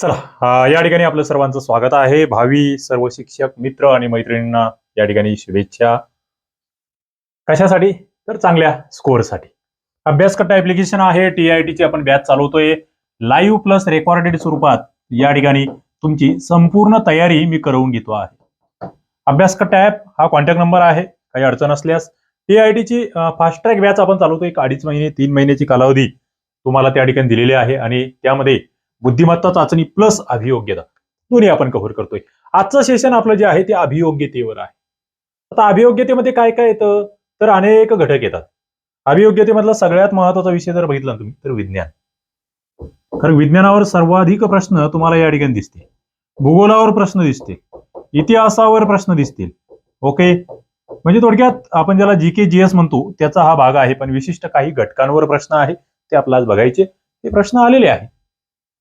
चला या ठिकाणी आपलं सर्वांचं स्वागत आहे. भावी सर्व शिक्षक मित्र आणि मैत्रिणींना या ठिकाणी शुभेच्छा. कशासाठी? तर चांगल्या स्कोअरसाठी. अभ्यासकट्टा ऍप्लिकेशन आहे. टी आय टीची आपण बॅच चालवतोय. लाईव्ह प्लस रेकॉर्डेड स्वरूपात या ठिकाणी तुमची संपूर्ण तयारी मी करवून घेतो आहे. अभ्यासकट्टा ऍप हा कॉन्टॅक्ट नंबर आहे. काही अडचण असल्यास टी आय टीची फास्ट ट्रॅक बॅच आपण चालवतोय. एक अडीच महिने तीन महिन्याची कालावधी तुम्हाला त्या ठिकाणी दिलेली आहे आणि त्यामध्ये बुद्धिमत्ता चाचणी प्लस अभियोग्यता. दोन्ही आपण कव्हर करतोय. आजचं सेशन आपलं जे आहे ते अभियोग्यतेवर आहे. आता अभियोग्यतेमध्ये काय काय येतं? तर अनेक घटक येतात. अभियोग्यतेमधला सगळ्यात महत्त्वाचा विषय जर बघितला ना तुम्ही तर विज्ञान. कारण विज्ञानावर सर्वाधिक प्रश्न तुम्हाला या ठिकाणी दिसते भूगोलावर प्रश्न दिसते इतिहासावर प्रश्न दिसतील. ओके? म्हणजे थोडक्यात आपण ज्याला जी के जी एस म्हणतो त्याचा हा भाग आहे. पण विशिष्ट काही घटकांवर प्रश्न आहे ते आपल्याला बघायचे. ते प्रश्न आलेले आहे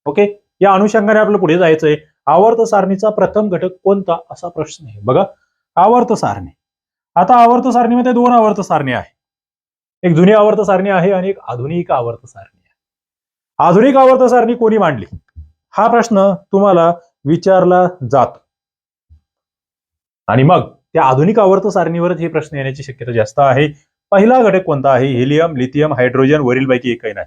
ओके या अनुषंगाने आपलं पुढे जायचंय. आवर्त सारणीचा प्रथम घटक कोणता? असा प्रश्न आहे. बघा. आवर्त सारणी. आता आवर्त सारणीमध्ये दोन आवर्त सारणी आहे. एक जुनी आवर्त सारणी आहे आणि एक आधुनिक आवर्त सारणी आहे. आधुनिक आवर्त सारणी कोणी मांडली? हा प्रश्न तुम्हाला विचारला जातो. आणि मग त्या आधुनिक आवर्त सारणीवरच हे प्रश्न येण्याची शक्यता जास्त आहे. पहिला घटक कोणता आहे? हेलियम लिथियम हायड्रोजन वरीलपैकी एकही नाही.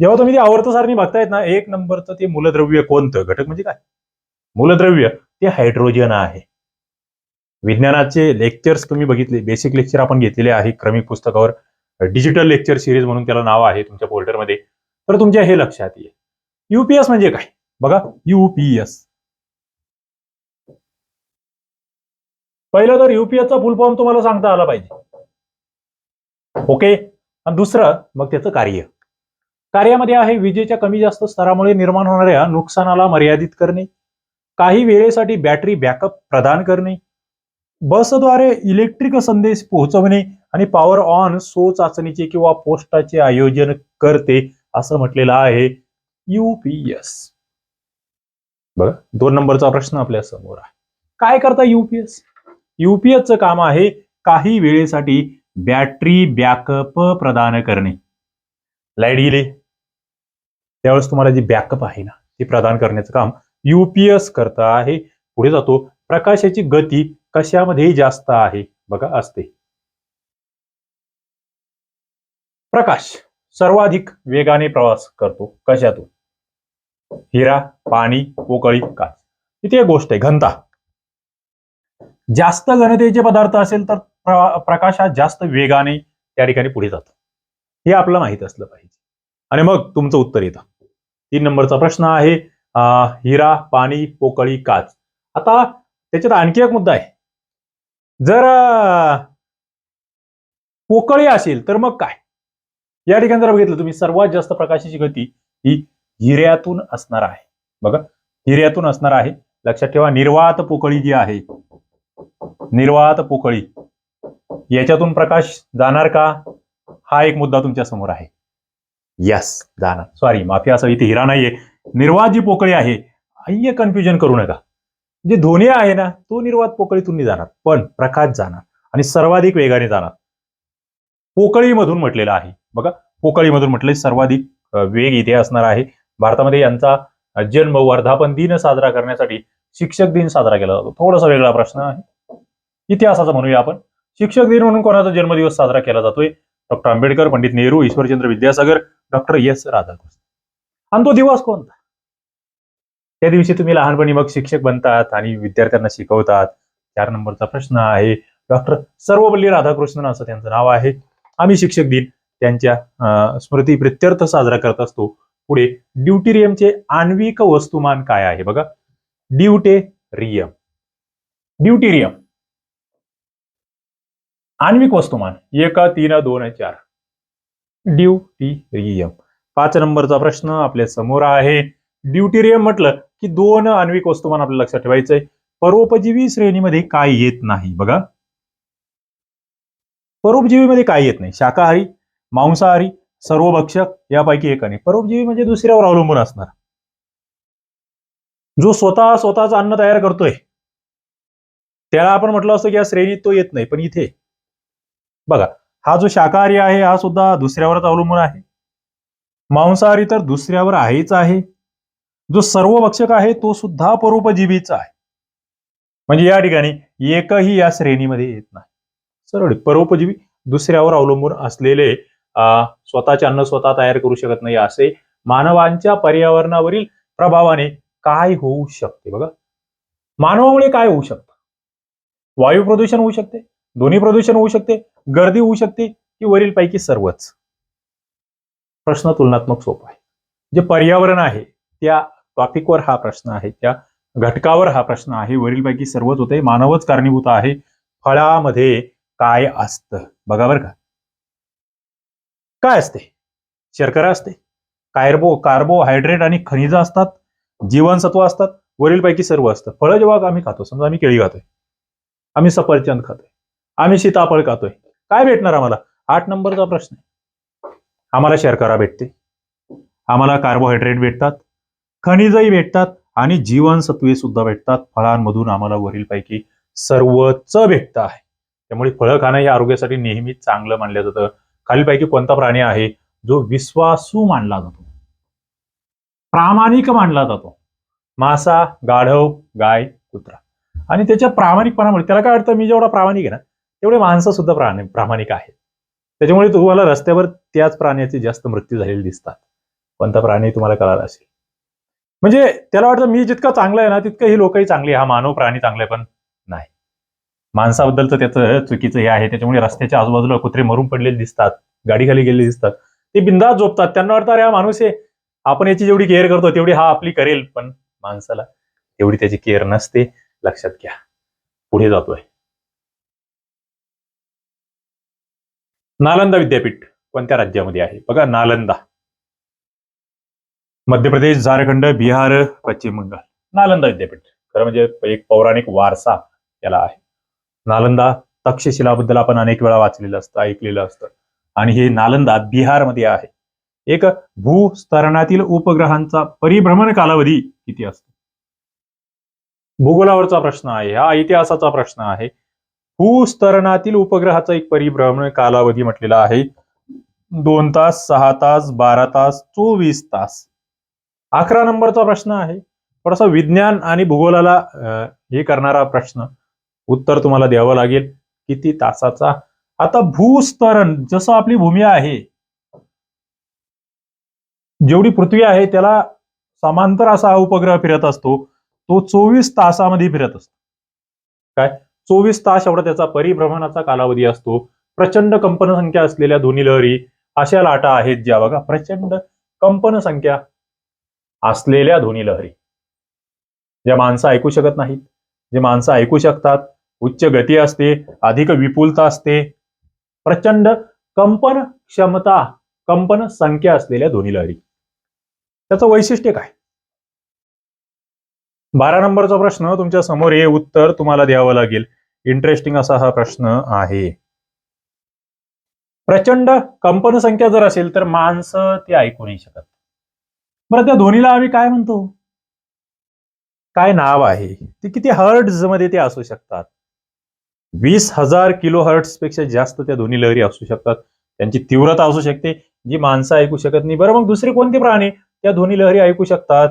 जेव्हा तुम्ही ती आवर्त सारणी बघतायत ना एक नंबरचं ते मूलद्रव्य कोणतं? घटक म्हणजे काय? मूलद्रव्य ते हायड्रोजन आहे. विज्ञानाचे लेक्चर्स तुम्ही बघितले बेसिक लेक्चर आपण घेतलेले आहे क्रमिक पुस्तकावर. डिजिटल लेक्चर सिरीज म्हणून त्याला नाव आहे तुमच्या पोर्टलमध्ये तर तुमच्या हे लक्षात येईल. युपीएस म्हणजे काय? बघा युपीएस पहिलं तर युपीएसचा फुल फॉर्म तुम्हाला सांगता आला पाहिजे. ओके आणि दुसरं मग त्याचं कार्य. कार्यामध्ये आहे विजेच्या कमी जास्त स्तरामुळे निर्माण होणाऱ्या नुकसानाला मर्यादित करणे काही वेळेसाठी बॅटरी बॅकअप प्रदान करणे बसद्वारे इलेक्ट्रिक संदेश पोहोचवणे आणि पॉवर ऑन सो चाचणीचे किंवा पोस्टाचे आयोजन करते असं म्हटलेलं आहे युपीएस बघा दोन नंबरचा प्रश्न आपल्यासमोर आहे. काय करता युपीएस युपीएसचं काम आहे काही वेळेसाठी बॅटरी बॅकअप प्रदान करणे. लाइट गेली त्यावेळेस तुम्हाला जी बॅकअप आहे ना ती प्रदान करण्याचं काम युपीएस करता आहे. पुढे जातो प्रकाशाची गती कशामध्ये जास्त आहे. बघा असते. प्रकाश सर्वाधिक वेगाने प्रवास करतो. कशातून? हिरा पाणी पोकळी काच. इथे एक गोष्ट आहे घनता. जास्त घनतेचे पदार्थ असेल तर प्रकाश हा जास्त वेगाने त्या ठिकाणी पुढे जातो. हे आपलं माहीत असलं पाहिजे. आणि मग तुमचं उत्तर येतं. तीन नंबरचा प्रश्न आहे हिरा पाणी पोकळी काच. आता त्याच्यात आणखी एक मुद्दा आहे. जर पोकळी असेल तर मग काय? या ठिकाणी जर बघितलं तुम्ही सर्वात जास्त प्रकाशाची गती ही हिऱ्यातून असणार आहे. बघा हिऱ्यातून असणार आहे. लक्षात ठेवा निर्वात पोकळी जी आहे निर्वात पोकळी याच्यातून प्रकाश जाणार का? हा एक मुद्दा तुमच्यासमोर आहे. यस जाणार सॉरी माफी असं इथे हिरा नाहीये. निर्वात जी पोकळी आहे. अय्य कन्फ्युजन करू नका. जे धोनी आहे ना तो निर्वात पोकळीतून नाही जाणार पण प्रकाश जाणार आणि सर्वाधिक वेगाने जाणार. पोकळीमधून म्हटलेलं आहे. बघा पोकळीमधून म्हटले सर्वाधिक वेग इथे असणार आहे. भारतामध्ये यांचा जन्म वर्धापन दिन साजरा करण्यासाठी शिक्षक दिन साजरा केला जातो. थोडासा वेगळा प्रश्न आहे. इतिहासाचा म्हणूया आपण. शिक्षक दिन म्हणून कोणाचा जन्मदिवस साजरा केला जातोय? Doctor Ambedkar Pandit Nehru Ishwarchandra Vidyasagar doctor S Radhakrishna. आणि तो दिवस कोणता? त्या दिवशी तुम्ही लहानपणी मग शिक्षक बनतात आणि विद्यार्थ्यांना शिकवतात. चार नंबरचा प्रश्न आहे डॉक्टर सर्वपल्ली राधाकृष्णन असं त्यांचं नाव आहे. आम्ही शिक्षक दिन त्यांच्या स्मृती प्रित्यर्थ साजरा करत असतो. पुढे ड्युटेरियमचे आण्विक वस्तुमान काय आहे बघा. ड्युटेरियम. ड्युटेरियम. आण्विक वस्तुमान. एक तीन दोन चार. ड्युटेरियम. पाच नंबरचा प्रश्न आपल्यासमोर आहे. ड्युटीरियम म्हटलं की दोन आण्विक वस्तुमान आपल्याला लक्षात ठेवायचंय. परोपजीवी श्रेणीमध्ये काय येत नाही बघा. परोपजीवीमध्ये काय येत नाही? शाकाहारी मांसाहारी सर्वभक्षक यापैकी एक आणि परोपजीवी म्हणजे दुसऱ्यावर अवलंबून असणार. जो स्वतः स्वतःच अन्न तयार करतोय त्याला आपण म्हटलं असतं की या श्रेणीत तो येत नाही पण इथे. बघा हा जो शाकाहारी आहे हा सुद्धा दुसऱ्यावरच अवलंबून आहे. मांसाहारी तर दुसऱ्यावर आहेच आहे. जो सर्व भक्षक आहे तो सुद्धा परोपजीवीचा आहे. म्हणजे या ठिकाणी एकही या श्रेणीमध्ये येत नाही. सरळ परोपजीवी दुसऱ्यावर अवलंबून असलेले स्वतःचे अन्न स्वतः तयार करू शकत नाही असे मानवांच्या पर्यावरणावरील प्रभावाने काय होऊ शकते बघा? मानवामुळे काय होऊ शकतं? वायू प्रदूषण होऊ शकते? दोन्ही प्रदूषण होऊ शकते गर्दी होऊ शकते की वरील पैकी सर्वच. प्रश्न तुलनात्मक सोपा आहे. जे पर्यावरण आहे त्या टॉपिकवर हा प्रश्न आहे त्या घटकावर हा प्रश्न आहे वरीलपैकी सर्वच होते मानवच कारणीभूत आहे फळामध्ये काय असतं? बघा बरं का. काय असते? शर्करा असते. कार्बो कार्बोहायड्रेट आणि खनिज असतात जीवनसत्व असतात वरीलपैकी सर्व असतं. फळं जेव्हा आम्ही खातो समजा आम्ही केळी खातोय आम्ही सफरचंद खातोय आम्ही सीताफळ खातोय. काय भेटणार आम्हाला? आठ नंबरचा प्रश्न आहे. आम्हाला शर्करा भेटते. आम्हाला कार्बोहायड्रेट भेटतात. खनिजही भेटतात आणि जीवनसत्वे सुद्धा भेटतात. फळांमधून आम्हाला वरीलपैकी सर्वच भेटतं आहे. त्यामुळे फळं खाणं हे आरोग्यासाठी नेहमीच चांगलं मानलं जातं. खालीलपैकी कोणता प्राणी आहे? जो विश्वासू मानला जातो. प्रामाणिक मानला जातो. मासा गाढव गाय कुत्रा. आणि त्याच्या प्रामाणिकपणामुळे त्याला काय अर्थ मी जेवढा प्रामाणिक आहे ना तेवढे माणसं सुद्धा प्राणी प्रामाणिक आहेत. त्याच्यामुळे तुम्हाला रस्त्यावर त्याच प्राण्याचे जास्त मृत्यू झालेले दिसतात. कोणता प्राणी तुम्हाला कळाला असेल. म्हणजे त्याला वाटतं मी जितकं चांगलं आहे ना तितकं ही लोकही चांगली हा मानव प्राणी चांगले पण नाही. माणसाबद्दल तर त्याचं चुकीचं हे आहे. त्याच्यामुळे रस्त्याच्या आजूबाजूला कुत्रे मरून पडलेले दिसतात. गाडी खाली गेलेले दिसतात. ते बिंदास झोपतात. त्यांना वाटतं अरे हा माणूस आहे. आपण याची जेवढी केअर करतो तेवढी हा आपली करेल. पण माणसाला तेवढी त्याची केअर नसते. लक्षात घ्या. पुढे जातोय. नालंदा विद्यापीठ कोणत्या राज्यामध्ये आहे? बघा नालंदा. मध्य प्रदेश झारखंड बिहार पश्चिम बंगाल. नालंदा विद्यापीठ. खरं म्हणजे एक पौराणिक वारसा याला आहे. नालंदा तक्षशिलाबद्दल आपण अनेक वेळा वाचलेलं असतं ऐकलेलं असतं. आणि हे नालंदा बिहारमध्ये आहे. एक भूस्तरणातील उपग्रहांचा परिभ्रमण कालावधी किती असतो? भूगोलावरचा प्रश्न आहे हा इतिहासाचा प्रश्न आहे. भूस्तरणातील उपग्रहाचा एक परिभ्रमण कालावधी म्हटलेला आहे. दोन तास सहा तास बारा तास चोवीस तास. अकरा नंबरचा प्रश्न आहे. थोडासा विज्ञान आणि भूगोलाला हे करणारा प्रश्न. उत्तर तुम्हाला द्यावं लागेल. किती तासाचा? आता भूस्तरण जसं आपली भूमी आहे जेवढी पृथ्वी आहे त्याला समांतर असा हा उपग्रह फिरत असतो. तो चोवीस तासामध्ये फिरत असतो. काय? चोवीस तास एवढा त्याचा परिभ्रमणाचा कालावधी असतो. प्रचंड कंपन संख्या असलेल्या ध्वनी लहरी अशा लाटा आहेत ज्या बघा प्रचंड कंपन संख्या असलेल्या ध्वनी लहरी. ज्या माणसं ऐकू शकत नाहीत जे माणसं ऐकू शकतात उच्च गती असते अधिक विपुलता असते प्रचंड कंपन क्षमता कंपन संख्या असलेल्या ध्वनी लहरी. त्याचं वैशिष्ट्य काय? बारा नंबरचा प्रश्न तुमच्यासमोर हे उत्तर तुम्हाला द्यावं लागेल. इंटरेस्टिंग असा हा प्रश्न आहे. प्रचंड कंपन संख्या जर असेल तर माणसं ते ऐकू नाही शकत. बरं त्या ध्वनीला आम्ही काय म्हणतो? काय नाव आहे? ते किती हर्ट्समध्ये ते असू शकतात? वीस हजार किलो हर्ट्सपेक्षा जास्त त्या ध्वनी लहरी असू शकतात. त्यांची तीव्रता असू शकते जी माणसं ऐकू शकत नाही. बरं मग दुसरे कोणते प्राणी त्या ध्वनी लहरी ऐकू शकतात?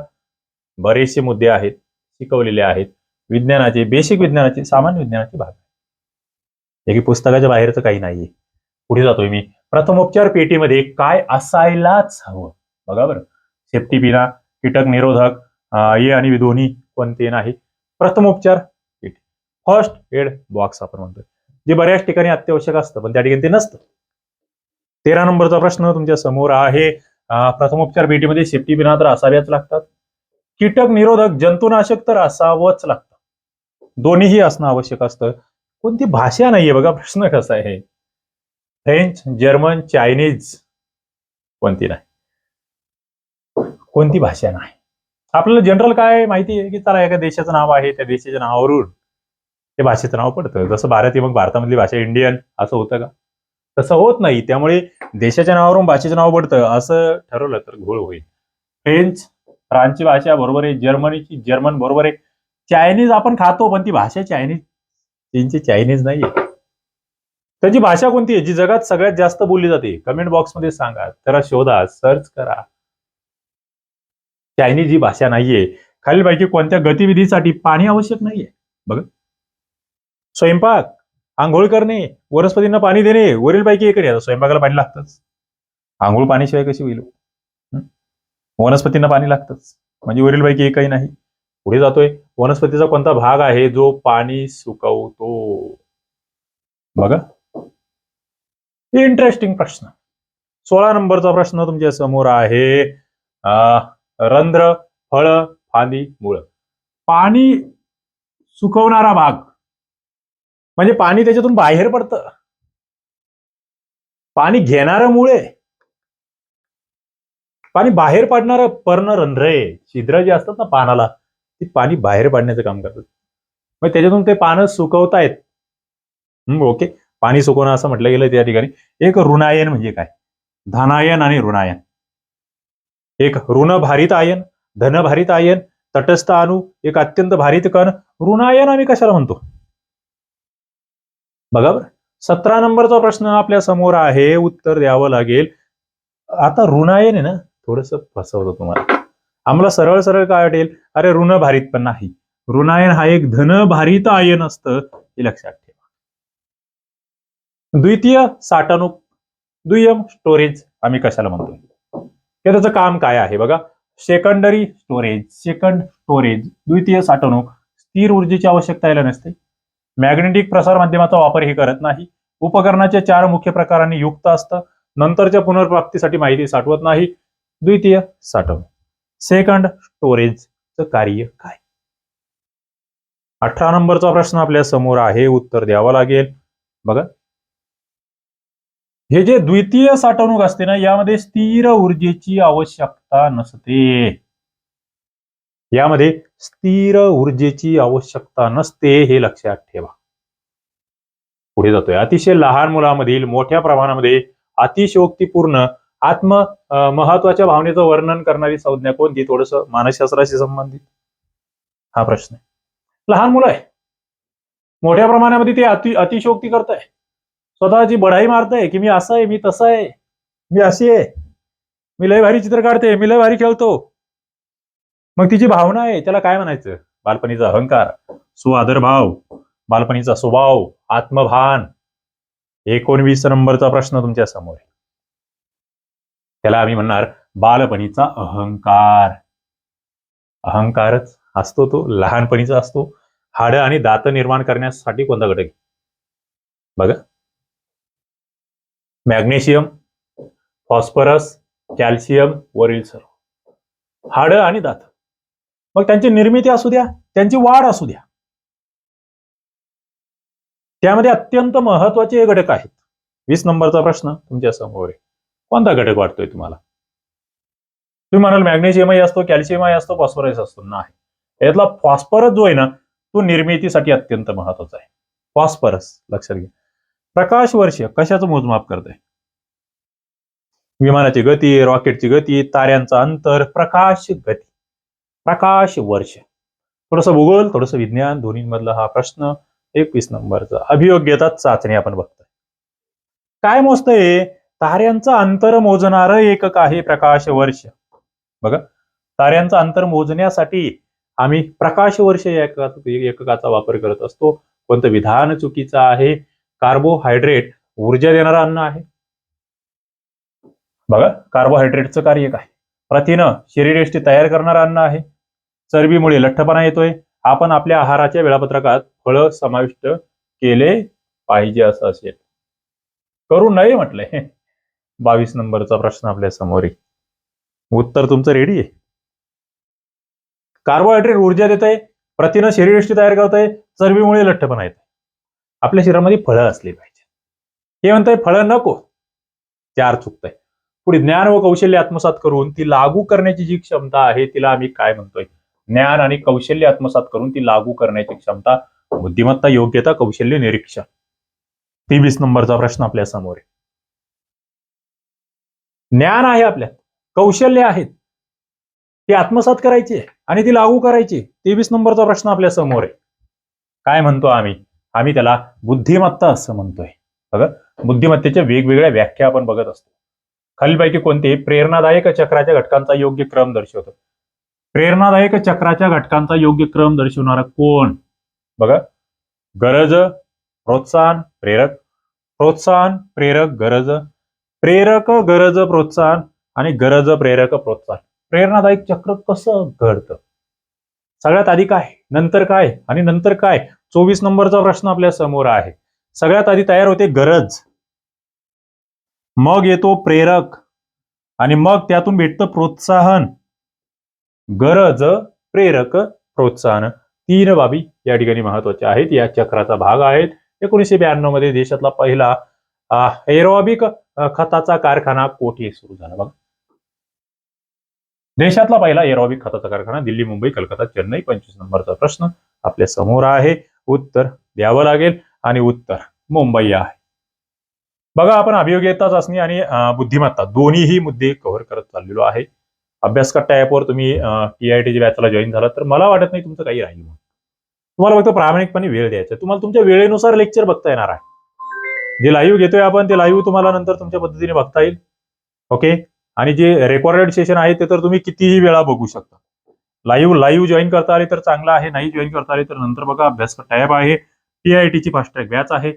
बरेचसे मुद्दे आहेत. शिकवलेले आहेत. विज्ञानाचे बेसिक विज्ञानाचे सामान्य विज्ञानाचे भाग जे की पुस्तकाच्या बाहेरचं काही नाहीये. पुढे जातोय मी. प्रथमोपचार पेटीमध्ये काय असायलाच हवं? बघा बरं. सेफ्टी बिना कीटक निरोधक ये आणि दोन्ही कोणते नाही प्रथमोपचार पेटी. फर्स्ट एड बॉक्स आपण म्हणतोय. जे बऱ्याच ठिकाणी अत्यावश्यक असतं पण त्या ठिकाणी ते नसतं. तेरा नंबरचा प्रश्न तुमच्यासमोर आहे. प्रथमोपचार पेटीमध्ये सेफ्टी पिना तर असाव्याच लागतात. कीटक निरोधक जंतुनाशक तर असावंच लागतं. दोन्हीही असणं आवश्यक असतं. कोणती भाषा नाहीये बघा प्रश्न कसा आहे फ्रेंच जर्मन चायनीज कोणती नाही. कोणती भाषा नाही. आपल्याला जनरल काय माहिती आहे की चला एका देशाचं नाव आहे त्या देशाच्या नावावरून ते भाषेचं नाव पडतं. जसं भारतीय मग भारतामधली भाषा इंडियन असं होतं का? तसं होत नाही. त्यामुळे देशाच्या नावावरून भाषेचं नाव पडतं असं ठरवलं तर घोळ होईल. फ्रेंच फ्रान्सची भाषा बरोबर आहे जर्मनीची जर्मन बरोबर आहे. चायनीज आपण खातो पण ती भाषा चायनीज त्यांची चायनीज नाहीये. त्याची भाषा कोणती आहे? जी जगात सगळ्यात जास्त बोलली जाते. कमेंट बॉक्समध्ये सांगा. जरा शोधा सर्च करा. चायनीज ही भाषा नाहीये. खालीलपैकी कोणत्या गतिविधीसाठी पाणी आवश्यक नाहीये? बघा. स्वयंपाक आंघोळ करणे वनस्पतींना पाणी देणे वरीलपैकी एक नाही आता स्वयंपाकाला पाणी लागतंच. आंघोळ पाण्याशिवाय कशी होईल? वनस्पतींना पाणी लागतंच. म्हणजे वरीलपैकी एकही नाही. पुढे जातोय. वनस्पतीचा कोणता भाग आहे जो पाणी सुकवतो? बघा. इंटरेस्टिंग प्रश्न. सोळा नंबरचा प्रश्न तुमच्यासमोर आहे. अं, रंध्र फळ फांदी मुळ. पाणी सुकवणारा भाग. म्हणजे पाणी त्याच्यातून बाहेर पडतं. पाणी घेणारं मुळे पाणी बाहेर पाडणारं पर्ण रंध्रे छिद्र जे असतात ना पानाला ती पाणी बाहेर पाडण्याचं काम करतात. मग त्याच्यातून ते पानं सुकवतायत. हम्म, ओके. पाणी सुकवणं असं म्हटलं गेलं त्या ठिकाणी. एक ऋणायन म्हणजे काय? धनायन आणि ऋणायन. एक ऋण भारित आयन धनभारित आयन तटस्थ अणू एक अत्यंत भारित कण. ऋणायन आम्ही कशाला म्हणतो? बघा बरं. सतरा नंबरचा प्रश्न आपल्यासमोर आहे. उत्तर द्यावं लागेल. आता ऋणायन आहे ना थोडस फसवलं तुम्हाला. आम्हाला सरळ सरळ काय वाटेल? अरे ऋणभारित पण नाही. ऋणायन हा एक धन भारित आयन असतं हे लक्षात ठेवा. द्वितीय साठवणूक दुय्यम स्टोरेज आम्ही कशाला म्हणतो हे त्याचं काम काय आहे बघा? सेकंडरी स्टोरेज सेकंड स्टोरेज द्वितीय साठवणूक स्थिर ऊर्जेची आवश्यकता यायला नसते. मॅग्नेटिक प्रसार माध्यमाचा वापर हे करत नाही. उपकरणाचे चार मुख्य प्रकारांनी युक्त असतं. नंतरच्या पुनर्प्राप्तीसाठी माहिती साठवत नाही. द्वितीय साठवणूक सेकंड स्टोरेजचं कार्य काय? अठरा नंबरचा प्रश्न आपल्यासमोर आहे उत्तर द्यावं लागेल. बघा. हे जे द्वितीय साठवणूक असते ना यामध्ये स्थिर ऊर्जेची आवश्यकता नसते. यामध्ये स्थिर ऊर्जेची आवश्यकता नसते हे लक्षात ठेवा. पुढे जातोय. अतिशय लहान मुलामधील मोठ्या प्रमाणामध्ये अतिशयोक्तीपूर्ण आत्म महत्त्वाच्या भावनेचं वर्णन करणारी संज्ञा कोणती? थोडस मानसशास्त्राशी संबंधित. हा प्रश्न आहे. लहान मुलं आहे. मोठ्या प्रमाणामध्ये ते अति अतिशयोक्ती करत आहे स्वतःची बढाई मारताय की मी असं आहे मी तसं आहे. मी अशी आहे. मी लय भारी चित्र काढते मी लय भारी खेळतो. मग तिची भावना आहे त्याला काय म्हणायचं? बालपणीचा अहंकार सुआदर भाव. बालपणीचा स्वभाव आत्मभान. एकोणवीस नंबरचा प्रश्न तुमच्यासमोर आहे. त्याला आम्ही म्हणणार बालपणीचा अहंकार. अहंकारच असतो तो लहानपणीचा असतो. हाडं आणि दात निर्माण करण्यासाठी कोणता घटक आहे? बघा. मॅग्नेशियम फॉस्फरस कॅल्शियम वरील सर्व. हाडं आणि दात. मग त्यांची निर्मिती असू द्या त्यांची वाढ असू द्या. त्यामध्ये अत्यंत महत्त्वाचे घटक आहेत. वीस नंबरचा प्रश्न तुमच्यासमोर आहे. कोणता घटक वाटतोय तुम्हाला? तुम्ही म्हणाल मॅग्नेशियमही असतो कॅल्शियमही असतो फॉस्फरस असतो. नाही. यातला फॉस्फरस जो आहे ना तो निर्मितीसाठी अत्यंत महत्त्वाचा आहे. फॉस्फरस लक्षात घ्या. प्रकाश वर्ष कशाचं मोजमाप करते विमानाची गती रॉकेटची गती ताऱ्यांचा अंतर प्रकाश गती. प्रकाश वर्ष थोडस भूगोल थोडस विज्ञान दोन्हीमधला हा प्रश्न एकवीस नंबरचा. अभियोग्यता चाचणी आपण बघतोय. काय मोजतंय? ताऱ्यांचं अंतर मोजणार एकक आहे प्रकाश वर्ष. बघा ताऱ्यांचं अंतर मोजण्यासाठी आम्ही प्रकाश वर्ष एककाचा वापर करत असतो. कोणतं विधान चुकीचं आहे? कार्बोहायड्रेट ऊर्जा देणारं अन्न आहे. बघा कार्बोहायड्रेटचं कार्य काय? प्रथिनं शरीरयष्टी तयार करणारं अन्न आहे. चरबीमुळे लठ्ठपणा येतोय. आपण आपल्या आहाराच्या वेळापत्रकात फळं समाविष्ट केले पाहिजे असं असेल. करू नये म्हटलंय. बावीस नंबरचा प्रश्न आपल्यासमोर. आहे उत्तर तुमचं रेडी आहे? कार्बोहायड्रेट ऊर्जा देत आहे प्रथिनं शरीरष्टी तयार करत आहे चरबीमुळे लठ्ठपणा येत आपल्या शरीरामध्ये फळं असली पाहिजे. हे म्हणताय फळं नको. चार चुकतंय पुढे ज्ञान व कौशल्य आत्मसात करून ती लागू करण्याची जी क्षमता आहे तिला आम्ही काय म्हणतोय? ज्ञान आणि कौशल्य आत्मसात करून ती लागू करण्याची क्षमता बुद्धिमत्ता योग्यता कौशल्य निरीक्षण. तेवीस नंबरचा प्रश्न आपल्यासमोर आहे. ज्ञान आहे आपल्यात कौशल्य आहेत. ती आत्मसात करायची आहे आणि ती लागू करायची तेवीस नंबरचा प्रश्न आपल्यासमोर आहे. काय म्हणतो आम्ही? आम्ही त्याला बुद्धिमत्ता असं म्हणतोय. बघा बुद्धिमत्तेच्या वेगवेगळ्या व्याख्या आपण बघत असतो. खालीलपैकी कोणते? प्रेरणादायक चक्राच्या घटकांचा योग्य क्रम दर्शवतो. प्रेरणादायक चक्राच्या घटकांचा योग्य क्रम दर्शवणारा कोण? बघा गरज प्रोत्साहन प्रेरक. प्रोत्साहन प्रेरक गरज प्रेरक गरज प्रोत्साहन आणि गरज प्रेरक प्रोत्साहन. प्रेरणादायक चक्र कसं घडतं? सगळ्यात आधी काय? नंतर काय? आणि नंतर काय? चोवीस नंबरचा प्रश्न आपल्यासमोर आहे. सगळ्यात आधी तयार होते गरज. मग येतो प्रेरक आणि मग त्यातून भेटतं प्रोत्साहन. गरज प्रेरक प्रोत्साहन. तीन बाबी या ठिकाणी महत्त्वाच्या आहेत. या चक्राचा भाग आहेत. एकोणीसशे ब्याण्णवमध्ये देशातला पहिला एरोबिक खताचा कारखाना कोठे सुरू झाला बघा. देशातला पहिला एरोबिक खताचा कारखाना दिल्ली मुंबई कलकत्ता चेन्नई पंचवीस नंबरचा प्रश्न आपल्यासमोर आहे. उत्तर द्यावं लागेल आणि उत्तर मुंबई आहे. बघा आपण अभियोग्यता चाचणी आणि बुद्धिमत्ता दोन्हीही मुद्दे कव्हर करत चाललेलो आहे. अभ्यास कट्टा ॲपवर तुम्ही टी आय टीच्या बॅचला जॉईन झाला तर मला वाटत नाही तुमचं काही राहील म्हणून. तुम्हाला फक्त प्रामाणिकपणे वेळ द्यायचा तुम्हाला तुमच्या वेळेनुसार लेक्चर बघता येणार आहे. जे लाईव्ह घेतोय आपण ते लाईव्ह तुम्हाला नंतर तुमच्या पद्धतीने बघता येईल. ओके आणि जे रेकॉर्डेड सेशन आहे ते तर तुम्ही कितीही वेळा बघू शकता. लाईव्ह लाईव्ह जॉईन करता आले तर चांगलं आहे नाही जॉईन करता आले तर नंतर बघा अभ्यास टॅब आहे. टी आय टीची फास्ट ट्रॅक बॅच आहे.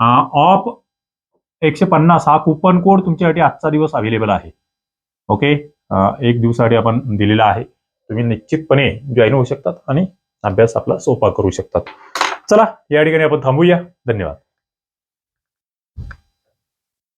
ऑफ एकशे पन्नास हा कुपन कोड तुमच्यासाठी आजचा दिवस अवेलेबल आहे. ओके एक दिवसासाठी आपण दिलेला आहे. तुम्ही निश्चितपणे जॉईन होऊ शकतात आणि अभ्यास आपला सोपा करू शकतात. चला या ठिकाणी आपण थांबूया. धन्यवाद.